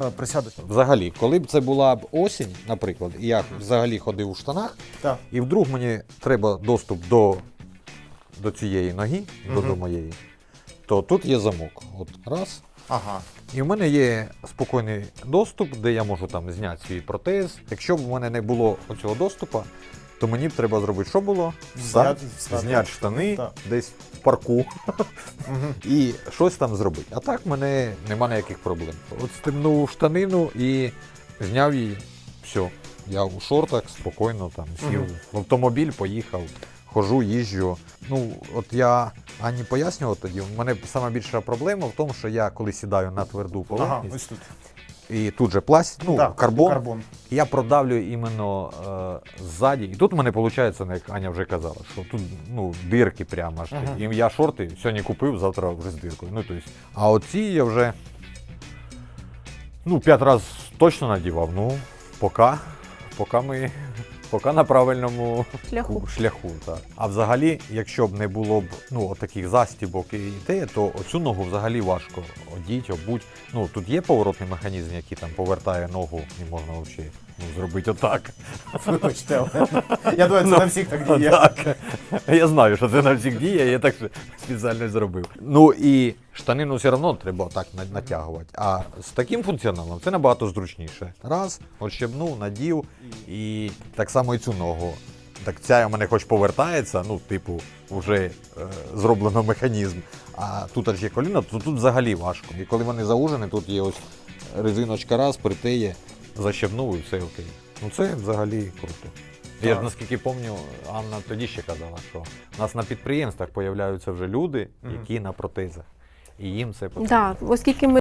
Е, Присядуть. Взагалі, коли б це була б осінь, наприклад, і я взагалі ходив у штанах, Так. і вдруг мені треба доступ до, до цієї ноги, до, до моєї, то тут є замок. От раз. Ага. І в мене є спокійний доступ, де я можу там зняти свій протез. Якщо б у мене не було оцього доступу, то мені б треба зробити, що було? Зняти- зняти штани Так. десь в парку і щось там зробити. А так в мене нема ніяких проблем. От стебнув штанину і зняв її. Все. Я у шортах спокійно там сів в автомобіль, поїхав, хожу, їжджу. Ну, от я Ані пояснював тоді. У мене сама більша проблема в тому, що я коли сідаю на тверду Ага, поверхність, ось тут. І тут же пластик, ну, Так, карбон, карбон. я продавлюю іменно е, ззаді. І тут в мене виходить, ну, як Аня вже казала, що тут ну, дирки прямо аж. Ага. І я шорти сьогодні купив, завтра вже з диркою. Ну, тобто, а оці я вже ну, п'ять разів точно надівав. Ну, поки, поки ми. Поки на правильному Шляху. шляху так. А взагалі, якщо б не було б ну, таких застібок і те, то оцю ногу взагалі важко одіть, обуть. Ну, тут є поворотний механізм, який там повертає ногу, і можна взагалі ну, зробити отак. Вибачте, але я думаю, це Ну, на всіх так діє. Так. Я знаю, що це на всіх діє, я так спеціально зробив. Ну і штанину все одно треба так натягувати. А з таким функціоналом це набагато зручніше. Раз, отщебнув, надів, і так само і цю ногу. Так ця у мене хоч повертається, ну, типу, вже е, зроблено механізм. А тут аж є коліна, то тут взагалі важко. І коли вони заужені, тут є ось резиночка раз, притиє, защебнув і все окей. Ну це взагалі круто. Я ж наскільки пам'ятаю, Анна тоді ще казала, що у нас на підприємствах появляються вже люди, які на протезах. І їм це потрібно. Да, оскільки ми